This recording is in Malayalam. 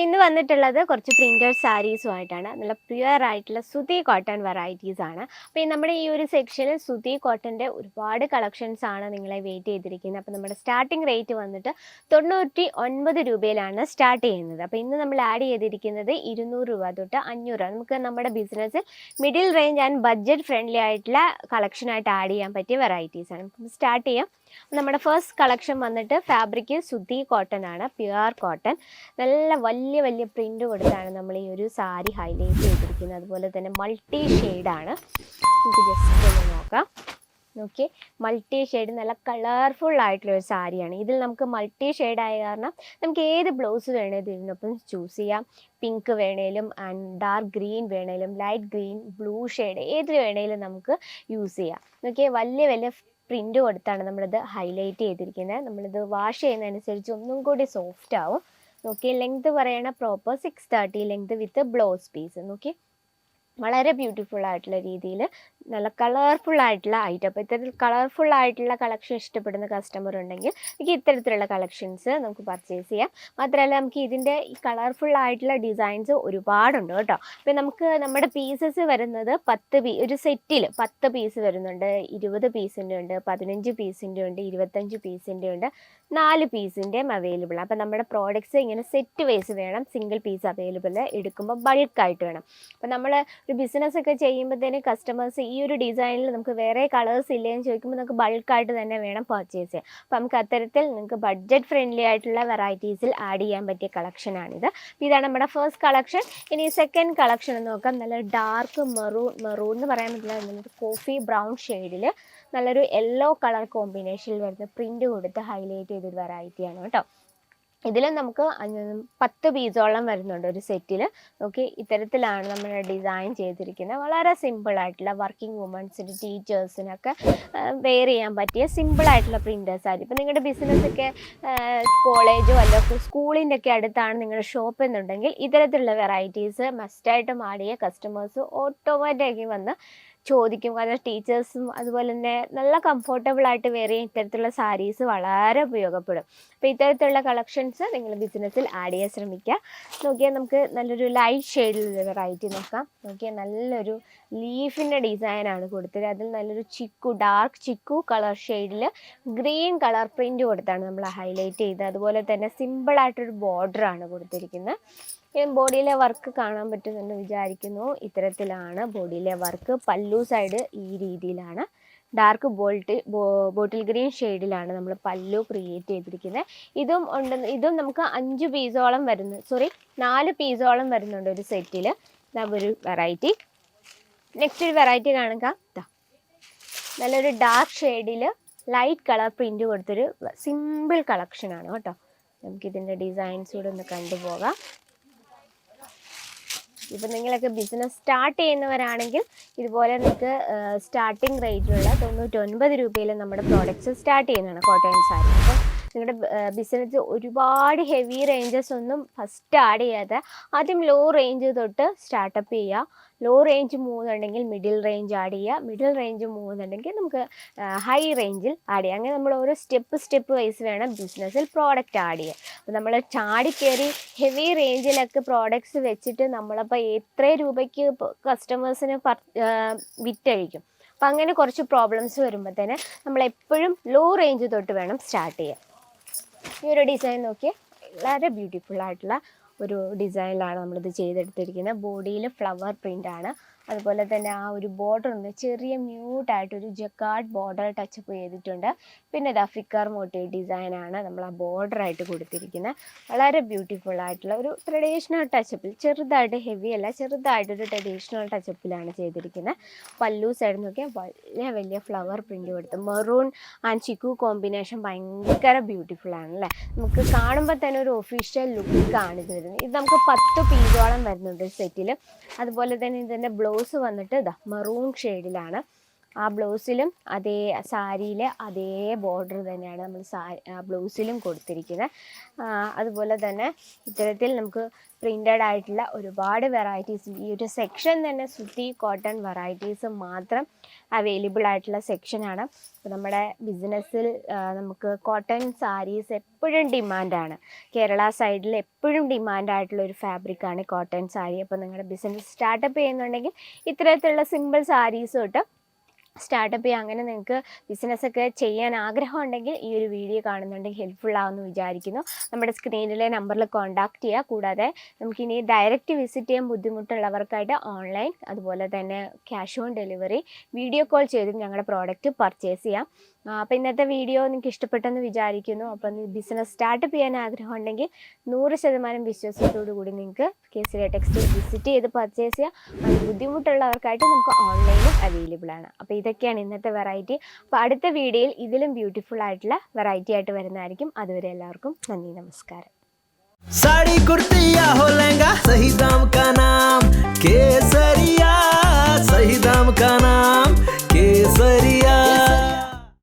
ഇന്ന് വന്നിട്ടുള്ളത് കുറച്ച് പ്രിന്റഡ് സാരീസുമായിട്ടാണ് നല്ല പ്യുവർ ആയിട്ടുള്ള സുതി കോട്ടൺ വെറൈറ്റീസ് ആണ്. അപ്പോൾ നമ്മുടെ ഈ ഒരു സെക്ഷനിൽ സുതി കോട്ടന്റെ ഒരുപാട് കളക്ഷൻസ് ആണ് നിങ്ങളെ വെയിറ്റ് ചെയ്തിരിക്കുന്നത്. അപ്പോൾ നമ്മുടെ സ്റ്റാർട്ടിംഗ് റേറ്റ് വന്നിട്ട് തൊണ്ണൂറ്റി ഒൻപത് രൂപയിലാണ് സ്റ്റാർട്ട് ചെയ്യുന്നത്. അപ്പോൾ ഇന്ന് നമ്മൾ ആഡ് ചെയ്തിരിക്കുന്നത് ഇരുന്നൂറ് രൂപ തൊട്ട് അഞ്ഞൂറ് രൂപ. നമുക്ക് നമ്മുടെ business middle range and budget friendly ആയിട്ടുള്ള കളക്ഷനായിട്ട് ആഡ് ചെയ്യാൻ പറ്റിയ വെറൈറ്റീസ് ആണ്. സ്റ്റാർട്ട് ചെയ്യാം. നമ്മുടെ ഫസ്റ്റ് കളക്ഷൻ വന്നിട്ട് ഫാബ്രിക് സുദ്ധി കോട്ടൺ ആണ് പ്യുവർ കോട്ടൺ നല്ല വലിയ വലിയ പ്രിന്റ് കൊടുത്താണ് നമ്മൾ ഈ ഒരു സാരി ഹൈലൈറ്റ് ചെയ്തിരിക്കുന്നത്. അതുപോലെ തന്നെ മൾട്ടി ആണ്. നമുക്ക് ജസ്റ്റ് ഒന്ന് നോക്കാം. നോക്കി മൾട്ടി ഷെയ്ഡ് നല്ല കളർഫുൾ ആയിട്ടുള്ള ഒരു സാരിയാണ് ഇതിൽ നമുക്ക് മൾട്ടി ഷെയ്ഡ് ആയ കാരണം നമുക്ക് ഏത് ബ്ലൗസ് വേണേലും ഇതിനൊപ്പം ചൂസ് ചെയ്യാം. പിങ്ക് വേണേലും ആൻഡ് ഡാർക്ക് ഗ്രീൻ വേണേലും ലൈറ്റ് ഗ്രീൻ ബ്ലൂ ഷെയ്ഡ് ഏത് വേണേലും നമുക്ക് യൂസ് ചെയ്യാം. നോക്കിയാൽ വലിയ വലിയ പ്രിന്റ് കൊടുത്താണ് നമ്മളിത് ഹൈലൈറ്റ് ചെയ്തിരിക്കുന്നത്. നമ്മളിത് വാഷ് ചെയ്യുന്നതനുസരിച്ച് ഒന്നും കൂടി സോഫ്റ്റ് ആവും. നോക്കി ലെങ്ത് പറയണ proper six thirty length with blouse piece നോക്കി വളരെ ബ്യൂട്ടിഫുൾ ആയിട്ടുള്ള രീതിയിൽ നല്ല കളർഫുൾ ആയിട്ടുള്ള ഐറ്റം അപ്പോൾ ഇത്തരത്തിൽ കളർഫുൾ ആയിട്ടുള്ള കളക്ഷൻ ഇഷ്ടപ്പെടുന്ന കസ്റ്റമർ ഉണ്ടെങ്കിൽ എനിക്ക് ഇത്തരത്തിലുള്ള കളക്ഷൻസ് നമുക്ക് പർച്ചേസ് ചെയ്യാം. മാത്രമല്ല നമുക്ക് ഇതിന്റെ ഈ കളർഫുൾ ആയിട്ടുള്ള ഡിസൈൻസ് ഒരുപാടുണ്ട് കേട്ടോ. അപ്പോൾ നമുക്ക് നമ്മുടെ പീസസ് വരുന്നത് പത്ത് പീ ഒരു സെറ്റിൽ പത്ത് പീസ് വരുന്നുണ്ട്. ഇരുപത് പീസിന്റെ ഉണ്ട് പതിനഞ്ച് പീസിന്റെ ഉണ്ട് ഇരുപത്തഞ്ച് പീസിന്റെ ഉണ്ട് നാല് പീസിന്റെയും അവൈലബിൾ അപ്പോൾ നമ്മുടെ പ്രോഡക്റ്റ്സ് ഇങ്ങനെ സെറ്റ് വൈസ് വേണം സിംഗിൾ പീസ് അവൈലബിൾ എടുക്കുമ്പോൾ ബൾക്കായിട്ട് വേണം. അപ്പോൾ നമ്മൾ ഒരു ബിസിനസ് ഒക്കെ ചെയ്യുമ്പോഴത്തേന് കസ്റ്റമേഴ്സ് ഈ ഒരു ഡിസൈനിൽ നമുക്ക് വേറെ കളേഴ്സ് ഇല്ലേന്ന് ചോദിക്കുമ്പോൾ നമുക്ക് ബൾക്കായിട്ട് തന്നെ വേണം പർച്ചേസ് ചെയ്യാം അപ്പോൾ നമുക്ക് അത്തരത്തിൽ നിങ്ങൾക്ക് ബഡ്ജറ്റ് ഫ്രണ്ട്ലി ആയിട്ടുള്ള വെറൈറ്റീസിൽ ആഡ് ചെയ്യാൻ പറ്റിയ കളക്ഷനാണിത് ഇതാണ് നമ്മുടെ ഫസ്റ്റ് കളക്ഷൻ ഇനി സെക്കൻഡ് കളക്ഷൻ നോക്കാം. നല്ല ഡാർക്ക് മെറൂൺ മെറൂൺ എന്ന് പറയാൻ പറ്റില്ല. നല്ലൊരു കോഫി ബ്രൗൺ ഷെയ്ഡിൽ നല്ലൊരു യെല്ലോ കളർ കോമ്പിനേഷനിൽ വരുന്ന പ്രിന്റ് കൊടുത്ത് ഹൈലൈറ്റ് ചെയ്തൊരു വെറൈറ്റിയാണ് കേട്ടോ. ഇതിൽ നമുക്ക് പത്ത് പീസോളം വരുന്നുണ്ട് ഒരു സെറ്റിൽ നോക്കി ഇത്തരത്തിലാണ് നമ്മൾ ഡിസൈൻ ചെയ്തിരിക്കുന്നത് വളരെ സിമ്പിൾ ആയിട്ടുള്ള വർക്കിംഗ് വുമൻസിന് ടീച്ചേഴ്സിനൊക്കെ വെയർ ചെയ്യാൻ പറ്റിയ സിമ്പിൾ ആയിട്ടുള്ള പ്രിന്റേഴ്സ് ആയിരിക്കും. ഇപ്പം നിങ്ങളുടെ ബിസിനസ്സൊക്കെ കോളേജോ അല്ല സ്കൂളിന്റെ ഒക്കെ അടുത്താണ് നിങ്ങളുടെ ഷോപ്പ് എന്നുണ്ടെങ്കിൽ ഇത്തരത്തിലുള്ള വെറൈറ്റീസ് മസ്റ്റായിട്ടും ആടിയ കസ്റ്റമേഴ്സ് ഓട്ടോമാറ്റിക്കായി വന്ന് ചോദിക്കും. കാരണം ടീച്ചേഴ്സും അതുപോലെ തന്നെ നല്ല കംഫർട്ടബിൾ ആയിട്ട് വേറെ ഇത്തരത്തിലുള്ള സാരീസ് വളരെ ഉപയോഗപ്പെടും. അപ്പോൾ ഇത്തരത്തിലുള്ള കളക്ഷൻസ് നിങ്ങൾ ബിസിനസ്സിൽ ആഡ് ചെയ്യാൻ ശ്രമിക്കുക. നോക്കിയാൽ നമുക്ക് നല്ലൊരു ലൈറ്റ് ഷെയ്ഡിലുള്ള വെറൈറ്റി നോക്കാം. നോക്കിയാൽ നല്ലൊരു ലീഫിന്റെ ഡിസൈനാണ് കൊടുത്തത്. അതിൽ നല്ലൊരു ചിക്കു ഡാർക്ക് ചിക്കു കളർ ഷെയ്ഡിൽ ഗ്രീൻ കളർ പ്രിന്റ് കൊടുത്താണ് നമ്മൾ ഹൈലൈറ്റ് ചെയ്തത്. അതുപോലെ തന്നെ സിമ്പിളായിട്ടൊരു ബോർഡറാണ് കൊടുത്തിരിക്കുന്നത്. ബോഡിയിലെ വർക്ക് കാണാൻ പറ്റുമെന്ന് വിചാരിക്കുന്നു. ഇത്തരത്തിലാണ് ബോഡിയിലെ വർക്ക്. പല്ലു സൈഡ് ഈ രീതിയിലാണ്. ഡാർക്ക് ബോൾട്ട് ബോട്ടിൽ ഗ്രീൻ ഷെയ്ഡിലാണ് നമ്മൾ പല്ലു ക്രിയേറ്റ് ചെയ്തിരിക്കുന്നത് ഇതും ഉണ്ട് ഇതും നമുക്ക് അഞ്ച് പീസോളം വരുന്നു. സോറി നാല് പീസോളം വരുന്നുണ്ട് ഒരു സെറ്റിൽ ഒരു വെറൈറ്റി നെക്സ്റ്റ് ഒരു വെറൈറ്റി കാണുക. നല്ലൊരു ഡാർക്ക് ഷെയ്ഡിൽ ലൈറ്റ് കളർ പ്രിന്റ് കൊടുത്തൊരു സിമ്പിൾ കളക്ഷനാണ് കേട്ടോ. നമുക്കിതിന്റെ ഡിസൈൻസ് കൂടെ ഒന്ന് കണ്ടുപോകാം. ഇപ്പം നിങ്ങളൊക്കെ ബിസിനസ് സ്റ്റാർട്ട് ചെയ്യുന്നവരാണെങ്കിൽ ഇതുപോലെ നിങ്ങൾക്ക് സ്റ്റാർട്ടിംഗ് റേറ്റിലുള്ള തൊണ്ണൂറ്റൊൻപത് രൂപയിൽ നമ്മുടെ പ്രോഡക്റ്റ്സ് സ്റ്റാർട്ട് ചെയ്യുന്നതാണ് കോട്ടയം സാരി അപ്പോൾ നിങ്ങളുടെ ബിസിനസ് ഒരുപാട് ഹെവി റേഞ്ചസ് ഒന്നും ഫസ്റ്റ് ആഡ് ചെയ്യാതെ ആദ്യം ലോ റേഞ്ച് തൊട്ട് സ്റ്റാർട്ടപ്പ് ചെയ്യുക ലോ റേഞ്ച് മൂന്നുണ്ടെങ്കിൽ മിഡിൽ റേഞ്ച് ആഡ് ചെയ്യുക മിഡിൽ റേഞ്ച് മൂന്നുണ്ടെങ്കിൽ നമുക്ക് ഹൈ റേഞ്ചിൽ ആഡ് ചെയ്യാം. അങ്ങനെ നമ്മൾ ഓരോ സ്റ്റെപ്പ് സ്റ്റെപ്പ് വൈസ് വേണം ബിസിനസ്സിൽ പ്രോഡക്റ്റ് ആഡ് ചെയ്യുക അപ്പോൾ നമ്മൾ ചാടി കയറി ഹെവി റേഞ്ചിലൊക്കെ പ്രോഡക്റ്റ്സ് വെച്ചിട്ട് നമ്മളപ്പോൾ എത്ര രൂപയ്ക്ക് കസ്റ്റമേഴ്സിന് വിറ്റഴിക്കും അപ്പം അങ്ങനെ കുറച്ച് പ്രോബ്ലംസ് വരുമ്പോൾ നമ്മൾ എപ്പോഴും ലോ റേഞ്ച് തൊട്ട് വേണം സ്റ്റാർട്ട് ചെയ്യാൻ. ഈ ഒരു ഡിസൈൻ നോക്കിയേ വളരെ ബ്യൂട്ടിഫുൾ ആയിട്ടുള്ള ഒരു ഡിസൈനിലാണ് നമ്മളിത് ചെയ്തെടുത്തിരിക്കുന്നത്. ബോഡിയിൽ ഫ്ലവർ പ്രിന്റ് ആണ്. അതുപോലെ തന്നെ ആ ഒരു ബോർഡർ ഉണ്ട്. ചെറിയ മ്യൂട്ടായിട്ടൊരു ജക്കാർഡ് ബോർഡർ ടച്ചപ്പ് ചെയ്തിട്ടുണ്ട്. പിന്നെ ഇതാ ഫിക്കർ മോട്ടീവ് ഡിസൈനാണ് നമ്മൾ ആ ബോർഡറായിട്ട് കൊടുത്തിരിക്കുന്നത് വളരെ ബ്യൂട്ടിഫുൾ ആയിട്ടുള്ള ഒരു ട്രഡീഷണൽ ടച്ചപ്പിൽ ചെറുതായിട്ട് ഹെവി അല്ല ചെറുതായിട്ടൊരു ട്രഡീഷണൽ ടച്ചപ്പിലാണ് ചെയ്തിരിക്കുന്നത് പല്ലു സൈഡ് നോക്കിയാൽ വലിയ വലിയ ഫ്ലവർ പ്രിന്റ് കൊടുത്ത് മെറൂൺ ആൻഡ് ചിക്കു കോമ്പിനേഷൻ ഭയങ്കര ബ്യൂട്ടിഫുൾ ആണ് അല്ലേ നമുക്ക് കാണുമ്പോൾ തന്നെ ഒരു ഒഫീഷ്യൽ ലുക്ക് ഇത് വരുന്നത്. ഇത് നമുക്ക് പത്ത് പീസോളം വരുന്നുണ്ട് സെറ്റിൽ അതുപോലെ തന്നെ ഇതിന്റെ ബ്ലൗസ് വന്നിട്ട് ഇതാ മെറൂൺ ഷെയ്ഡിലാണ് ആ ബ്ലൗസിലും അതേ സാരിയിലെ അതേ ബോർഡർ തന്നെയാണ് നമ്മൾ സാ ബ്ലൗസിലും കൊടുത്തിരിക്കുന്നത്. അതുപോലെ തന്നെ ഇത്തരത്തിൽ നമുക്ക് പ്രിന്റഡ് ആയിട്ടുള്ള ഒരുപാട് വെറൈറ്റീസ് ഈ ഒരു സെക്ഷൻ തന്നെ സുത്തി കോട്ടൺ വെറൈറ്റീസ് മാത്രം അവൈലബിൾ ആയിട്ടുള്ള സെക്ഷനാണ് നമ്മുടെ ബിസിനസ്സിൽ നമുക്ക് കോട്ടൺ സാരീസ് എപ്പോഴും ഡിമാൻഡാണ് കേരള സൈഡിൽ എപ്പോഴും ഡിമാൻഡ് ആയിട്ടുള്ള ഒരു ഫാബ്രിക്കാണ് കോട്ടൺ സാരി അപ്പോൾ നിങ്ങളുടെ ബിസിനസ് സ്റ്റാർട്ടപ്പ് ചെയ്യുന്നുണ്ടെങ്കിൽ ഇത്തരത്തിലുള്ള സിമ്പിൾ സാരീസ് തൊട്ട് സ്റ്റാർട്ടപ്പ് ചെയ്യുക അങ്ങനെ നിങ്ങൾക്ക് ബിസിനസ്സൊക്കെ ചെയ്യാൻ ആഗ്രഹം ഉണ്ടെങ്കിൽ ഈ ഒരു വീഡിയോ കാണുന്നുണ്ടെങ്കിൽ ഹെൽപ്ഫുൾ ആവുമെന്ന് വിചാരിക്കുന്നു. നമ്മുടെ സ്ക്രീനിലെ നമ്പറിൽ കോൺടാക്റ്റ് ചെയ്യുക കൂടാതെ നമുക്കിനി ഡയറക്റ്റ് വിസിറ്റ് ചെയ്യാൻ ബുദ്ധിമുട്ടുള്ളവർക്കായിട്ട് ഓൺലൈൻ അതുപോലെ തന്നെ cash on delivery video call ചെയ്തും ഞങ്ങളുടെ പ്രോഡക്റ്റ് പർച്ചേസ് ചെയ്യാം. അപ്പോൾ ഇന്നത്തെ വീഡിയോ നിങ്ങൾക്ക് ഇഷ്ടപ്പെട്ടെന്ന് വിചാരിക്കുന്നു. അപ്പോൾ ബിസിനസ് സ്റ്റാർട്ടപ്പ് ചെയ്യാൻ ആഗ്രഹം ഉണ്ടെങ്കിൽ നൂറ് ശതമാനം വിശ്വാസത്തോടു കൂടി നിങ്ങൾക്ക് കേസിലെ ടെക്സ്റ്റ് വിസിറ്റ് ചെയ്ത് പർച്ചേസ് ചെയ്യാം. ബുദ്ധിമുട്ടുള്ളവർക്കായിട്ട് നമുക്ക് ഓൺലൈനിൽ അവൈലബിൾ ആണ്. അപ്പോൾ ഇതൊക്കെയാണ് ഇന്നത്തെ വെറൈറ്റി അപ്പോൾ അടുത്ത വീഡിയോയിൽ ഇതിലും ബ്യൂട്ടിഫുൾ ആയിട്ടുള്ള വെറൈറ്റി ആയിട്ട് വരുന്നതായിരിക്കും അതുവരെ എല്ലാവർക്കും നന്ദി നമസ്കാരം साड़ी कुर्ती या हो लहंगा सही दाम का नाम केसरिया सही दाम का नाम केसरिया